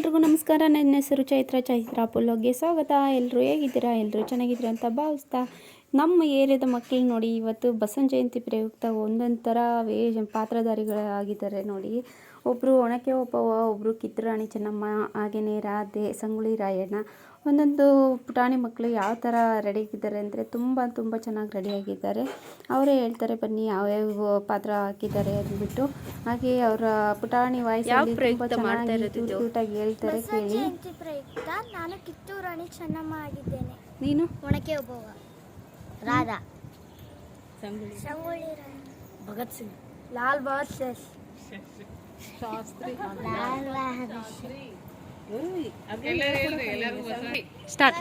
ಎಲ್ರಿಗೂ ನಮಸ್ಕಾರ. ನನ್ನ ಹೆಸರು ಚೈತ್ರ. ಚೈತ್ರ ಪುಲ್ಲೋಗೆ ಸ್ವಾಗತ. ಎಲ್ಲರೂ ಹೇಗಿದ್ದೀರಾ? ಎಲ್ಲರೂ ಚೆನ್ನಾಗಿದ್ದೀರಾ ಅಂತ ಭಾವಿಸ್ತಾ ನಮ್ಮ ಏರಿಯಾದ ಮಕ್ಕಳು ನೋಡಿ ಇವತ್ತು ಬಸವನ ಜಯಂತಿ ಪ್ರಯುಕ್ತ ಒಂದೊಂದು ಥರ ವೇ ಪಾತ್ರಧಾರಿಗಳಾಗಿದ್ದಾರೆ ನೋಡಿ. ಒಬ್ಬರು ಒಣಕೆ ಒಬ್ಬವ ಒಬ್ಬರು ಕಿತ್ತೂರಾಣಿ ಚೆನ್ನಮ್ಮ ಹಾಗೆಯೇ ರಾಧೆ ಸಂಗುಳಿ ರಾಯಣ್ಣ. ಒಂದೊಂದು ಪುಟಾಣಿ ಮಕ್ಕಳು ಯಾವ ಥರ ರೆಡಿ ಆಗಿದ್ದಾರೆ ಅಂದರೆ ತುಂಬ ತುಂಬ ಚೆನ್ನಾಗಿ ರೆಡಿಯಾಗಿದ್ದಾರೆ ಅವರೇ ಹೇಳ್ತಾರೆ ಬನ್ನಿ ಯಾವ್ಯಾವ ಪಾತ್ರ ಹಾಕಿದ್ದಾರೆ ಅಂದ್ಬಿಟ್ಟು. ಹಾಗೆ ಅವರ ಪುಟಾಣಿ ವಾಯ್ಸಲ್ಲಿ ತುಂಬ ಚೆನ್ನಾಗಿ ಕ್ಯೂಟ್ ಕ್ಯೂಟಾಗಿ ಹೇಳ್ತಾರೆ ಕೇಳಿ. ಜಯಂತಿ ಪ್ರಯುಕ್ತ ನಾನು ಕಿತ್ತೂರು ರಾಣಿ ಚೆನ್ನಮ್ಮ ಆಗಿದ್ದೇನೆ. ನೀನು? ಒಣಕೆ ಒಬ್ಬವ. राधा। भगत सिंह। लाल बहादुर शास्त्री। लाल बहादुर स्टार्ट।